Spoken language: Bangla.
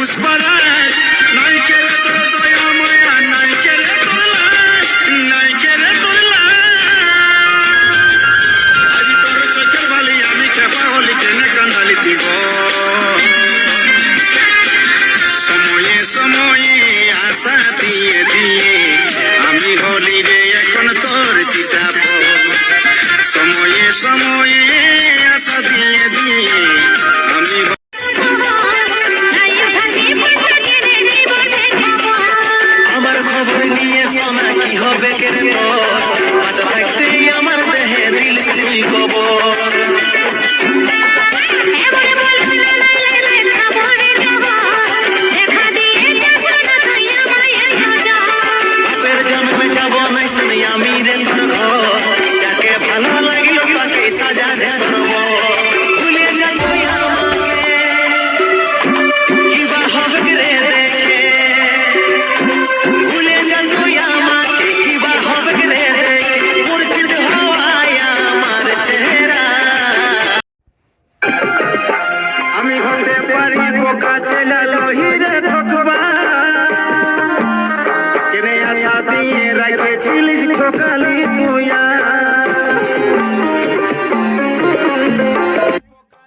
পুষ্পারায় নাই কেড়ে তোর দয়া মায়া নাই কেড়ে তোর আমি খেপা হলি, কেনে কান্দালি দিব? সময়ে সময়ে আশা দিয়ে দিয়ে, আমি হলি রে এখন তোর কিতাব কি হবে কে রে তোর বাঁচা থাকতেই আমার দেহে দিল তুই কবর বাপের জন্মে যাব নাই শুনি আমি রে তোর ঘর যাকে ভালো লাগলো তাকে সাজা দে তোর আমি হতে পারি বোকা ছেলে লহিরে ভগবান কেনে আশা দিয়ে রাখেছিলিস ঠকালি